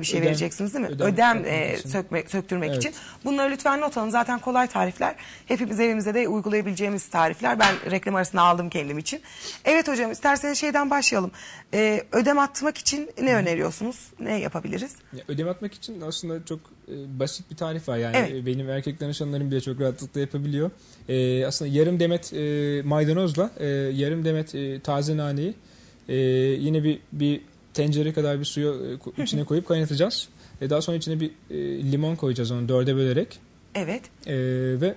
bir şey Ödem- vereceksiniz değil mi? ödem Ödem, e, için. sökmek, söktürmek Evet. için. Bunları lütfen not alın. Zaten kolay tarifler. Hepimiz evimizde de uygulayabileceğimiz tarifler. Ben reklam arasında aldım kendim için. Evet hocam isterseniz şeyden başlayalım. E, ödem atmak için ne öneriyorsunuz? Ne yapabiliriz? Ya, ödeme atmak için aslında çok e, basit bir tarif var. Yani Evet. benim erkek danışanlarım bile çok rahatlıkla yapabiliyor. E, aslında yarım demet e, maydanozla e, yarım demet e, taze naneyi e, yine bir bir tencere kadar bir suyu e, içine koyup kaynatacağız. E, daha sonra içine bir e, limon koyacağız onu dörde bölerek. Evet. E, ve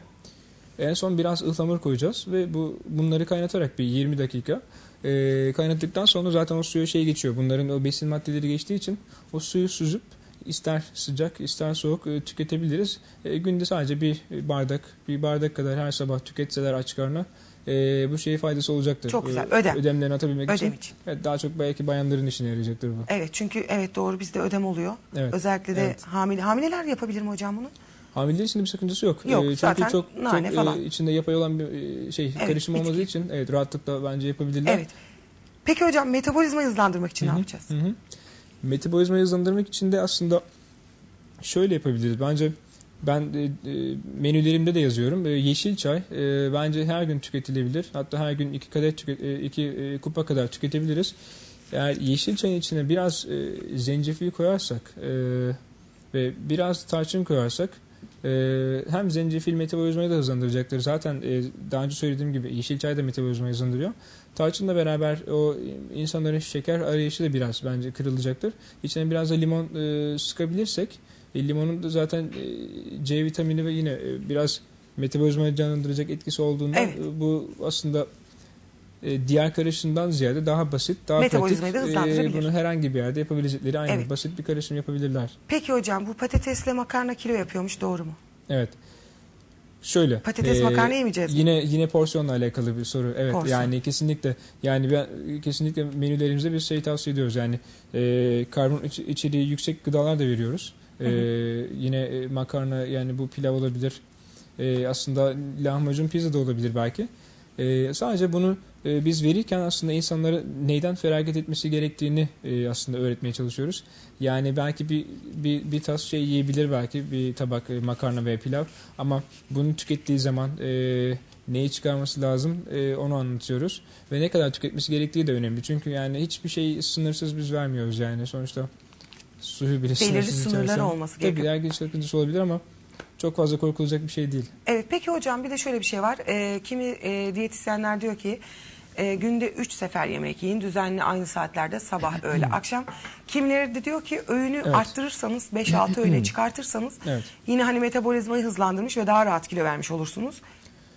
en son biraz ıhlamur koyacağız ve bu bunları kaynatarak bir 20 dakika e, kaynattıktan sonra zaten o suya şey geçiyor. Bunların o besin maddeleri geçtiği için o suyu süzüp ister sıcak ister soğuk e, tüketebiliriz. E, günde sadece bir bardak bir bardak kadar her sabah tüketseler aç karnına e, bu şeye faydası olacaktır. Çok güzel. E, Ödem. Ödemlerini atabilmek Ödem için. için. Evet, daha çok belki bayanların işine yarayacaktır bu. Evet çünkü evet doğru bizde ödem oluyor. Evet. Özellikle de Evet. hamile hamileler yapabilir mi hocam bunu? Hamileler için bir sakıncası yok. Yok, çünkü zaten çok, nane çok, falan. e, içinde yapay olan bir e, şey Evet, karışım olmadığı bitki. için evet rahatlıkla bence yapabilirler. Evet. Peki hocam metabolizmayı hızlandırmak için ne Hı hı, yapacağız? Hı hı. Metabolizmayı hızlandırmak için de aslında şöyle yapabiliriz. Bence ben e, e, menülerimde de yazıyorum. E, yeşil çay bence her gün tüketilebilir. Hatta her gün iki kadeh tüket, iki kupa kadar tüketebiliriz. Eğer yeşil çayın içine biraz e, zencefil koyarsak ve biraz tarçın koyarsak hem zencefil metabolizmayı da hızlandıracaktır. Zaten daha önce söylediğim gibi yeşil çay da metabolizmayı hızlandırıyor. Tarçınla beraber o insanların şeker arayışı da biraz bence kırılacaktır. İçine biraz da limon e, sıkabilirsek e, limonun da zaten e, C vitamini ve yine e, biraz metabolizmayı canlandıracak etkisi olduğundan Evet. e, bu aslında e, diğer karışımdan ziyade daha basit, daha pratik. Metabolizmayı da hızlandırabilir. bunu herhangi bir yerde yapabilecekleri aynı Evet. basit bir karışım yapabilirler. Peki hocam bu patatesle makarna kilo yapıyormuş doğru mu? Evet. Şöyle. Patates e, makarna yemeyeceğiz mi? Yine yine porsiyonla alakalı bir soru. Evet. Porsiyon. Yani kesinlikle. Yani ben kesinlikle menülerimizde bir şey tavsiye ediyoruz. Yani e, karbon iç- içeriği yüksek gıdalar da veriyoruz. E, yine e, makarna yani bu pilav olabilir. E, aslında lahmacun pizza da olabilir belki. E, sadece bunu e, biz verirken aslında insanlara neyden feragat etmesi gerektiğini e, aslında öğretmeye çalışıyoruz. Yani belki bir bir, bir tas şey yiyebilir belki bir tabak e, makarna veya pilav ama bunu tükettiği zaman e, neyi çıkarması lazım e, onu anlatıyoruz ve ne kadar tüketmesi gerektiği de önemli çünkü yani hiçbir şey sınırsız biz vermiyoruz yani sonuçta suyu bile Belirli sınırları olması Tabii gerekiyor. herkes sakıncası olabilir ama çok fazla korkulacak bir şey değil. Evet peki hocam bir de şöyle bir şey var. Ee, kimi e, diyetisyenler diyor ki e, günde 3 sefer yemek yiyin düzenli aynı saatlerde sabah öğle akşam. Kimileri de diyor ki öğünü Evet. arttırırsanız 5-6 öğüne çıkartırsanız Evet. yine hani metabolizmayı hızlandırmış ve daha rahat kilo vermiş olursunuz.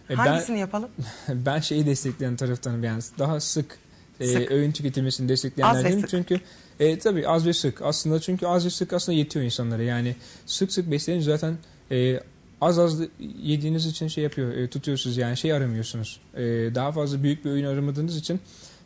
E, ben- Hangisini yapalım? ben şeyi destekleyen taraftanım yani daha sık, e, Sık. öğün tüketilmesini Az destekleyenler ve değilim. sık. Çünkü e, tabii az ve sık aslında çünkü az ve sık aslında yetiyor insanlara. Yani sık sık beslenince zaten e, az az yediğiniz için şey yapıyor e, tutuyorsunuz yani şey aramıyorsunuz. E, daha fazla büyük bir öğün aramadığınız için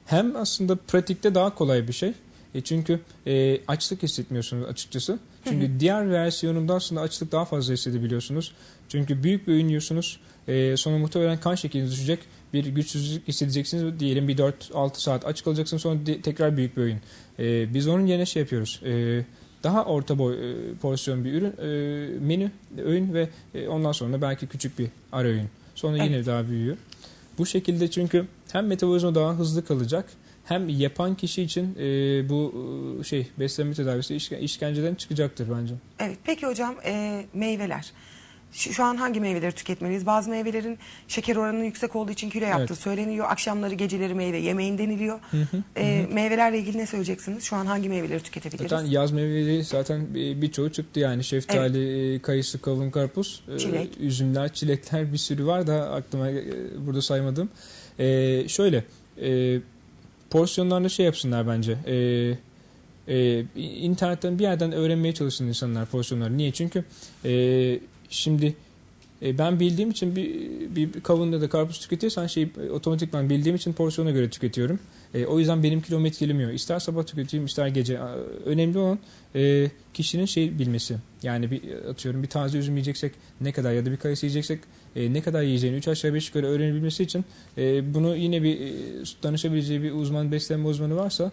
hem aslında pratikte daha kolay bir şey. E, çünkü e, açlık hissetmiyorsunuz açıkçası. Çünkü diğer versiyonunda aslında açlık daha fazla hissedebiliyorsunuz. Çünkü büyük bir öğün yiyorsunuz. E, sonra muhtemelen kan şekeriniz düşecek. Bir güçsüzlük hissedeceksiniz. Diyelim bir 4-6 saat aç kalacaksınız sonra tekrar büyük bir öğün. E, biz onun yerine şey yapıyoruz. E, daha orta boy e, porsiyon bir ürün, e, menü, öğün ve e, ondan sonra belki küçük bir ara öğün. Sonra yine Evet. daha büyüyor. Bu şekilde çünkü hem metabolizma daha hızlı kalacak hem yapan kişi için e, bu e, şey beslenme tedavisi işke- işkenceden çıkacaktır bence. Evet peki hocam e, meyveler. Şu, şu an hangi meyveleri tüketmeliyiz? Bazı meyvelerin şeker oranının yüksek olduğu için kilo yaptığı Evet. söyleniyor. Akşamları geceleri meyve yemeyin deniliyor. E, meyvelerle ilgili ne söyleyeceksiniz? Şu an hangi meyveleri tüketebiliriz? Zaten yaz meyveleri zaten bir- birçoğu çıktı yani şeftali, e, kayısı, kavun, karpuz, e, Çilek. üzümler, çilekler bir sürü var da aklıma e, burada saymadım. E, şöyle e, porsiyonlarında şey yapsınlar bence. E, e, internetten bir yerden öğrenmeye çalışsın insanlar porsiyonları. Niye? Çünkü e, şimdi e, ben bildiğim için bir, bir kavun ya da karpuz tüketiyorsan şey otomatikman bildiğim için porsiyona göre tüketiyorum. E, o yüzden benim kilom etkilemiyor. İster sabah tüketeyim ister gece. Önemli olan e, kişinin şey bilmesi. Yani bir atıyorum bir taze üzüm yiyeceksek ne kadar ya da bir kayısı yiyeceksek e, ne kadar yiyeceğini 3 aşağı 5 yukarı öğrenebilmesi için e, bunu yine bir e, danışabileceği bir uzman beslenme uzmanı varsa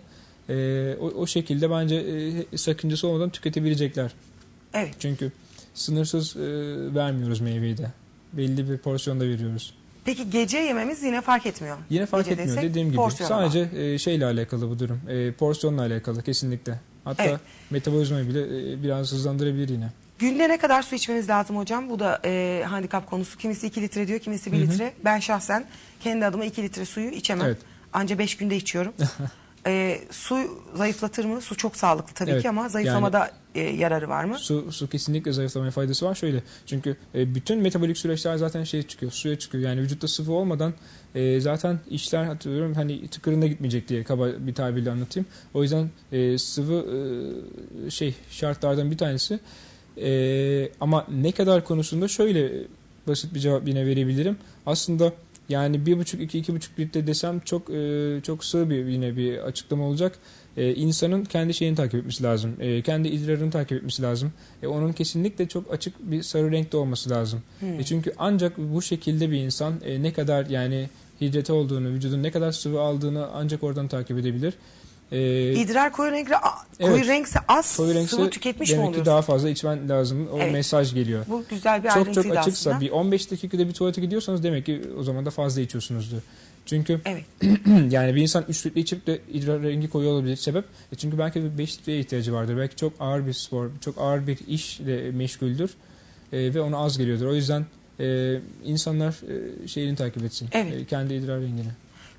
E, o, o şekilde bence e, sakıncası olmadan tüketebilecekler. Evet. Çünkü sınırsız e, vermiyoruz meyveyi de. Belli bir porsiyonda veriyoruz. Peki gece yememiz yine fark etmiyor. Yine fark Gece etmiyor desek dediğim gibi. Sadece e, şeyle alakalı bu durum. E, porsiyonla alakalı kesinlikle. Hatta Evet. metabolizmayı bile e, biraz hızlandırabilir yine. Günde ne kadar su içmemiz lazım hocam? Bu da e, handikap konusu. Kimisi 2 litre diyor, kimisi 1 litre. Ben şahsen kendi adıma 2 litre suyu içemem. Evet. Anca 5 günde içiyorum. e, su zayıflatır mı? Su çok sağlıklı tabii Evet. ki ama zayıflamada e, yararı var mı? Su, su kesinlikle zayıflamaya faydası var. Şöyle çünkü e, bütün metabolik süreçler zaten şey çıkıyor, suya çıkıyor. Yani vücutta sıvı olmadan e, zaten işler hatırlıyorum hani tıkırında gitmeyecek diye kaba bir tabirle anlatayım. O yüzden e, sıvı e, şey şartlardan bir tanesi. E, ama ne kadar konusunda şöyle basit bir cevap yine verebilirim. Aslında yani bir buçuk iki iki buçuk litre desem çok e, çok sığ bir yine bir açıklama olacak. E, insanın kendi şeyini takip etmesi lazım. E, kendi idrarını takip etmesi lazım. E, onun kesinlikle çok açık bir sarı renkte olması lazım. E, çünkü ancak bu şekilde bir insan e, ne kadar yani hidrate olduğunu, vücudun ne kadar sıvı aldığını ancak oradan takip edebilir. E, İdrar koyu renkli, a- Evet. koyu renkse az koyu renkse sıvı tüketmiş mi demek oluyorsun? ki daha fazla içmen lazım. O Evet. mesaj geliyor. Bu güzel bir Çok çok açıksa aslında. bir 15 dakikada bir tuvalete gidiyorsanız demek ki o zaman da fazla içiyorsunuzdur. Çünkü Evet. yani bir insan 3 litre içip de idrar rengi koyu olabilir. Sebep e çünkü belki 5 litreye ihtiyacı vardır. Belki çok ağır bir spor, çok ağır bir işle meşguldür e, ve ona az geliyordur. O yüzden e, insanlar e, şeyini takip etsin. Evet. E, kendi idrar rengini.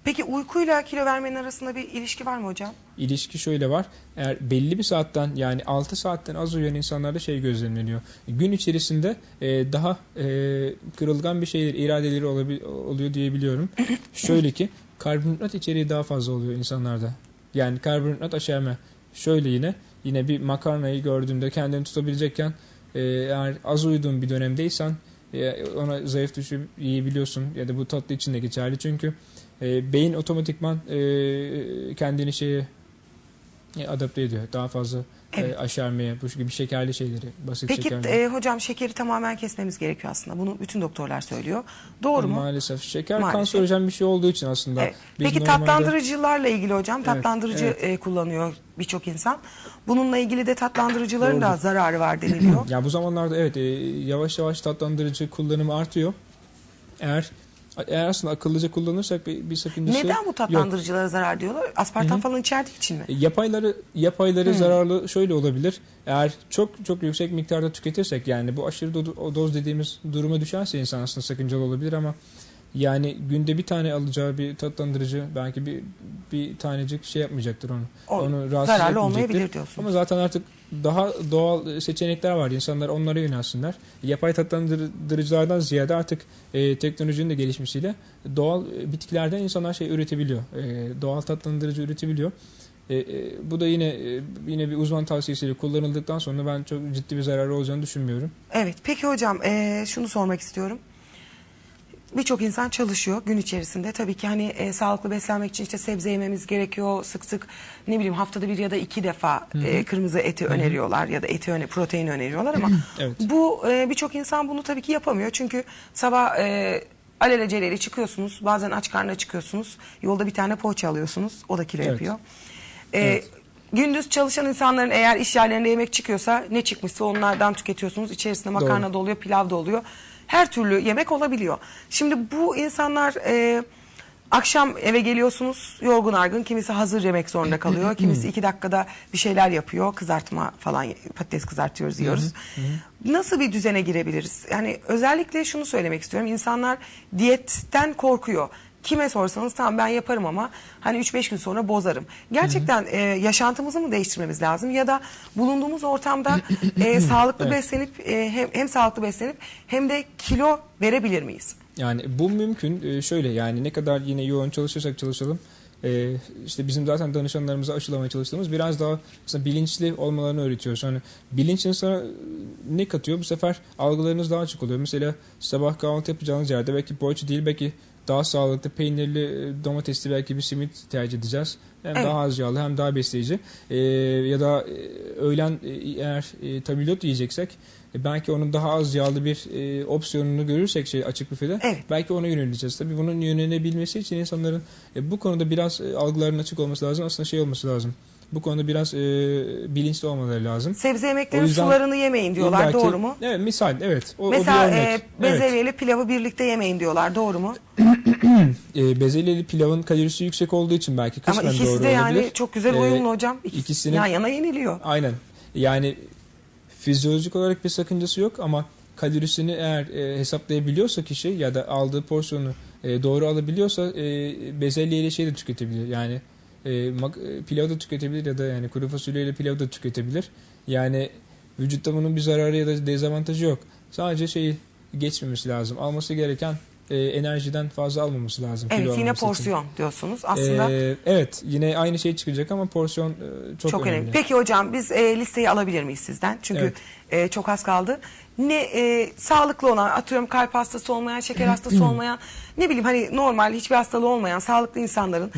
Peki uykuyla kilo vermenin arasında bir ilişki var mı hocam? İlişki şöyle var. Eğer belli bir saatten yani 6 saatten az uyuyan insanlarda şey gözlemleniyor. Gün içerisinde e, daha e, kırılgan bir şeyler, iradeleri oluyor diyebiliyorum. şöyle ki karbonhidrat içeriği daha fazla oluyor insanlarda. Yani karbonhidrat aşerme. Şöyle yine yine bir makarnayı gördüğünde kendini tutabilecekken e, eğer az uyuduğun bir dönemdeysen e, ona zayıf düşüp yiyebiliyorsun ya da bu tatlı için de geçerli çünkü e, beyin otomatikman e, kendini şeye e, adapte ediyor. Daha fazla Evet. e, aşermeye, bu gibi şekerli şeyleri, basit Peki şekerli. e, hocam şekeri tamamen kesmemiz gerekiyor aslında. Bunu bütün doktorlar söylüyor. Doğru mu? Maalesef. Şeker Maalesef. kanserojen bir şey olduğu için aslında. Evet. Peki normalde- tatlandırıcılarla ilgili hocam tatlandırıcı evet. e, kullanıyor birçok insan. Bununla ilgili de tatlandırıcıların da Doğrudur. zararı var deniliyor. Ya bu zamanlarda evet e, yavaş yavaş tatlandırıcı kullanımı artıyor. Eğer eğer aslında akıllıca kullanırsak bir, bir sakıncası Neden bu yok. tatlandırıcılara zarar diyorlar? Aspartam falan içerdiği için mi? Yapayları yapayları zararlı şöyle olabilir. Eğer çok çok yüksek miktarda tüketirsek yani bu aşırı do- doz dediğimiz duruma düşerse insan aslında sakıncalı olabilir ama yani günde bir tane alacağı bir tatlandırıcı belki bir bir tanecik şey yapmayacaktır onu. O onu rahatsız zararlı olmayabilir diyorsunuz. Ama zaten artık daha doğal seçenekler var. İnsanlar onlara yönelsinler. Yapay tatlandırıcılardan ziyade artık e, teknolojinin de gelişmesiyle doğal e, bitkilerden insanlar şey üretebiliyor. E, doğal tatlandırıcı üretebiliyor. E, e, bu da yine e, yine bir uzman tavsiyesiyle kullanıldıktan sonra ben çok ciddi bir zararı olacağını düşünmüyorum. Evet. Peki hocam e, şunu sormak istiyorum. Birçok insan çalışıyor gün içerisinde. Tabii ki hani e, sağlıklı beslenmek için işte sebze yememiz gerekiyor. Sık sık ne bileyim haftada bir ya da iki defa e, kırmızı eti öneriyorlar ya da eti öne, protein öneriyorlar ama Evet. bu e, birçok insan bunu tabii ki yapamıyor. Çünkü sabah e, alelaceleyle çıkıyorsunuz. Bazen aç karnına çıkıyorsunuz. Yolda bir tane poğaça alıyorsunuz. O da kilo Evet. yapıyor. E, Evet. Gündüz çalışan insanların eğer iş yerlerinde yemek çıkıyorsa ne çıkmışsa onlardan tüketiyorsunuz. İçerisinde makarna Doğru. da oluyor, pilav da oluyor. Her türlü yemek olabiliyor. Şimdi bu insanlar e, akşam eve geliyorsunuz yorgun argın. Kimisi hazır yemek zorunda kalıyor. Kimisi iki dakikada bir şeyler yapıyor. Kızartma falan patates kızartıyoruz yiyoruz. Nasıl bir düzene girebiliriz? Yani özellikle şunu söylemek istiyorum. İnsanlar diyetten korkuyor. Kime sorsanız tamam ben yaparım ama hani 3-5 gün sonra bozarım. Gerçekten e, yaşantımızı mı değiştirmemiz lazım ya da bulunduğumuz ortamda e, sağlıklı beslenip e, hem, hem sağlıklı beslenip hem de kilo verebilir miyiz? Yani bu mümkün. Ee, Şöyle yani ne kadar yine yoğun çalışırsak çalışalım e, işte bizim zaten danışanlarımıza aşılamaya çalıştığımız biraz daha mesela bilinçli olmalarını öğretiyoruz. Hani bilinç insana ne katıyor? Bu sefer algılarınız daha açık oluyor. Mesela sabah kahvaltı yapacağınız yerde belki poğaça değil belki daha sağlıklı peynirli e, domatesli belki bir simit tercih edeceğiz. Hem Evet. daha az yağlı hem daha besleyici. E, ya da e, öğlen e, eğer e, tabildot yiyeceksek belki onun daha az yağlı bir e, opsiyonunu görürsek şey açık büfede Evet. belki ona yöneleceğiz. Tabii bunun yönelebilmesi için insanların e, bu konuda biraz e, algılarının açık olması lazım. Aslında şey olması lazım. Bu konuda biraz e, bilinçli olmaları lazım. Sebze yemeklerin O yüzden sularını yemeyin diyorlar. İlla ki- Doğru mu? Evet misal evet. O, o Mesela bir örnek. e, Evet. pilavı birlikte yemeyin diyorlar. Doğru mu? E, bezelyeli pilavın kalorisi yüksek olduğu için belki kısmen Ama ikisi de yani olabilir. çok güzel E, uyumlu hocam. İkisi ikisinin- yan yana yeniliyor. Aynen. Yani fizyolojik olarak bir sakıncası yok ama kalorisini eğer e, hesaplayabiliyorsa kişi ya da aldığı porsiyonu e, doğru alabiliyorsa e, bezelyeyle şey de tüketebilir. Yani e, e, pilav da tüketebilir ya da yani kuru fasulyeyle pilav da tüketebilir. Yani vücutta bunun bir zararı ya da dezavantajı yok. Sadece şeyi geçmemesi lazım. Alması gereken e, enerjiden fazla almaması lazım. Evet yine için. porsiyon diyorsunuz. Aslında E, evet yine aynı şey çıkacak ama porsiyon e, çok, çok, önemli. önemli. Peki hocam biz e, listeyi alabilir miyiz sizden? Çünkü e, çok az kaldı. Ne e, sağlıklı olan atıyorum kalp hastası olmayan, şeker hastası olmayan ne bileyim hani normal hiçbir hastalığı olmayan sağlıklı insanların